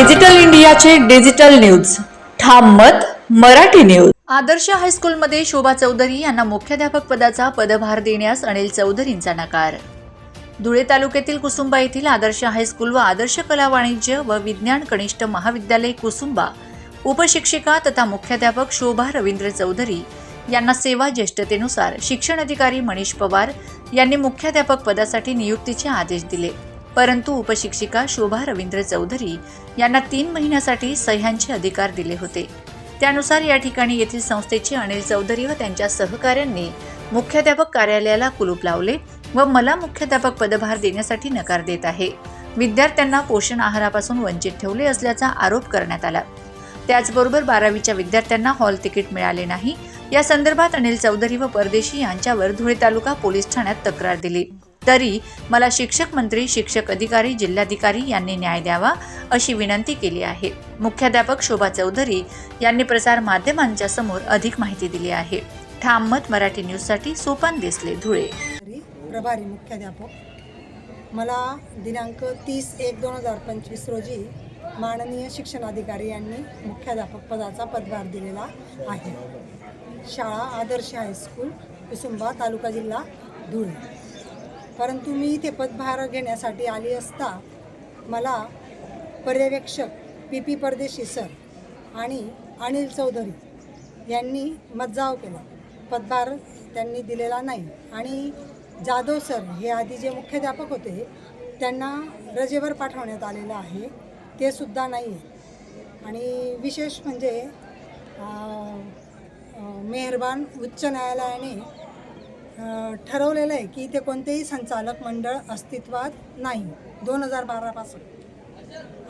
Digital इंडियाचे digital news. ठाम मत मराठी न्यूज. आदर्श हायस्कूलमध्ये शोभा चौधरी यांना मुख्याध्यापक पदाचा पदभार देण्यास अनिल चौधरींचा नकार. धुळे तालुक्यातील कुसुंबा येथील आदर्श हायस्कूल व आदर्श कला वाणिज्य व विज्ञान कनिष्ठ महाविद्यालय कुसुंबा उपशिक्षिका तथा मुख्याध्यापक शोभा रवींद्र चौधरी यांना सेवा ज्येष्ठतेनुसार शिक्षण अधिकारी मनीष पवार यांनी मुख्याध्यापक पदासाठी नियुक्तीचे आदेश दिले. परंतु उपशिक्षिका शोभा रवींद्र चौधरी यांना तीन महिन्यासाठी सह्यांचे अधिकार दिले होते. त्यानुसार या ठिकाणी येथील संस्थेचे अनिल चौधरी व त्यांच्या सहकाऱ्यांनी मुख्याध्यापक कार्यालयाला कुलूप लावले व मला मुख्याध्यापक पदभार देण्यासाठी नकार देत आहे. विद्यार्थ्यांना पोषण आहारापासून वंचित ठेवले असल्याचा आरोप करण्यात आला. त्याचबरोबर बारावीच्या विद्यार्थ्यांना हॉल तिकीट मिळाले नाही. या संदर्भात अनिल चौधरी व परदेशी यांच्यावर धुळे तालुका पोलीस ठाण्यात तक्रार दिली. तरी मला शिक्षक मंत्री शिक्षक अधिकारी जिल्हाधिकारी यांनी न्याय द्यावा अशी विनंती केली आहे. मुख्याध्यापक शोभा चौधरी यांनी प्रसार माध्यमांच्या समोर अधिक माहिती दिली आहे. ठाम मत मराठी न्यूजसाठी सोपान देसले धुळे. प्रभारी मुख्याध्यापक मला दिनांक तीस एक दोन हजार पंचवीस रोजी माननीय शिक्षणाधिकारी यांनी मुख्याध्यापक पदाचा पदभार दिलेला आहे. शाळा आदर्श हायस्कूल कुसुंबा तालुका जिल्हा धुळे. परंतु मी इथे पदभार घेण्यासाठी आली असता मला पर्यवेक्षक पी पी परदेशी सर आणि अनिल चौधरी यांनी मज्जाव केला. पदभार त्यांनी दिलेला नाही. आणि जाधव सर हे आधी जे मुख्याध्यापक होते त्यांना रजेवर पाठवण्यात आलेलं आहे. ते सुद्धा नाही आहे आणि विशेष म्हणजे मेहरबान उच्च न्यायालयाने ठरवलेलं आहे की इथे कोणतेही संचालक मंडळ अस्तित्वात नाही दोन हजार बारापासून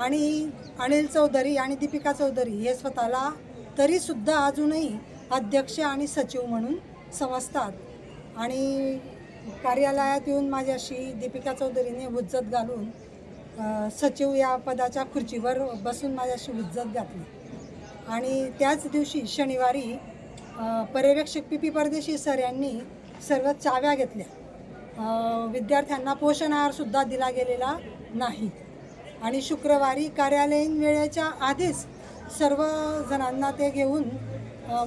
आणि अनिल चौधरी आणि दीपिका चौधरी हे स्वतःला तरीसुद्धा अजूनही अध्यक्ष आणि सचिव म्हणून समजतात. आणि कार्यालयात येऊन माझ्याशी दीपिका चौधरीने हुज्जत घालून सचिव या पदाच्या खुर्चीवर बसून माझ्याशी हुज्जत घातली. आणि त्याच दिवशी शनिवारी पर्यवेक्षक पी पी परदेशी सर यांनी सर्व चाव्या घेतल्या. विद्यार्थ्यांना पोषण आहारसुद्धा दिला गेलेला नाही. आणि शुक्रवारी कार्यालयीन वेळेच्या आधीच सर्व जणांना ते घेऊन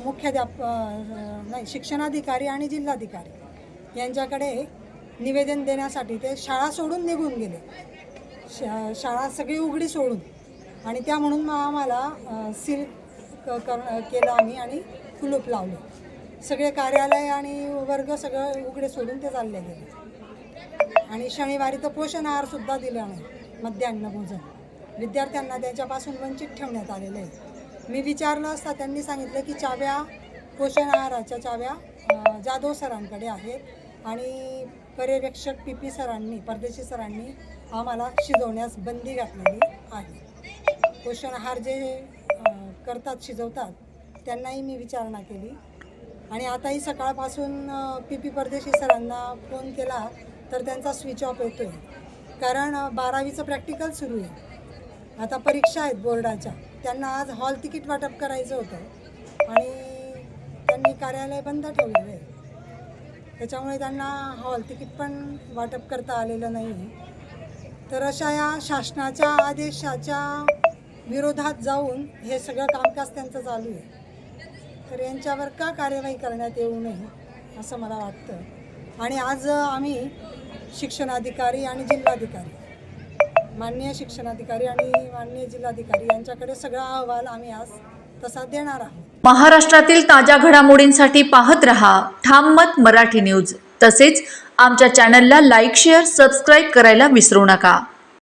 मुख्याध्याप नाही शिक्षणाधिकारी आणि जिल्हाधिकारी यांच्याकडे निवेदन देण्यासाठी ते शाळा सोडून निघून गेले. शा शाळा सगळी उघडी सोडून. आणि त्या म्हणून मग आम्हाला सील क कर केलं आम्ही आणि कुलूप लावलं. सगळे कार्यालय आणि वर्ग सगळं उघडे सोडून ते चालले गेले. आणि शनिवारी तर पोषण आहारसुद्धा दिला नाही मध्यान्न भोजन. विद्यार्थ्यांना त्याच्यापासून वंचित ठेवण्यात आलेलं आहे. मी विचारलं असता त्यांनी सांगितलं की चाव्या पोषण आहाराच्या चाव्या जाधव सरांकडे आहेत आणि पर्यवेक्षक पी पी सरांनी परदेशी सरांनी आम्हाला शिजवण्यास बंदी घातलेली आहे. पोषण आहार जे करतात शिजवतात त्यांनाही मी विचारणा केली. आणि आताही सकाळपासून पी पी परदेशी सरांना फोन केला तर त्यांचा स्विच ऑफ येतो आहे कारण बारावीचं प्रॅक्टिकल सुरू आहे. आता परीक्षा आहेत बोर्डाच्या. त्यांना आज हॉल तिकीट वाटप करायचं होतं. आणि त्यांनी कार्यालय बंद ठेवलेलं आहे. त्याच्यामुळे त्यांना हॉल तिकीट पण वाटप करता आलेलं नाही. तर अशा या शासनाच्या आदेशाच्या विरोधात जाऊन हे सगळं कामकाज त्यांचं चालू आहे. तर यांच्यावर का कार्यवाही करण्यात येऊ नये असं मला वाटतं. आणि आज आम्ही शिक्षणाधिकारी आणि जिल्हाधिकारी माननीय शिक्षणाधिकारी आणि माननीय जिल्हाधिकारी यांच्याकडे सगळा अहवाल आम्ही आज तसा देणार आहोत. महाराष्ट्रातील ताज्या घडामोडींसाठी पाहत रहा ठाम मत मराठी न्यूज. तसेच आमच्या चॅनलला लाईक शेअर सबस्क्राईब करायला विसरू नका.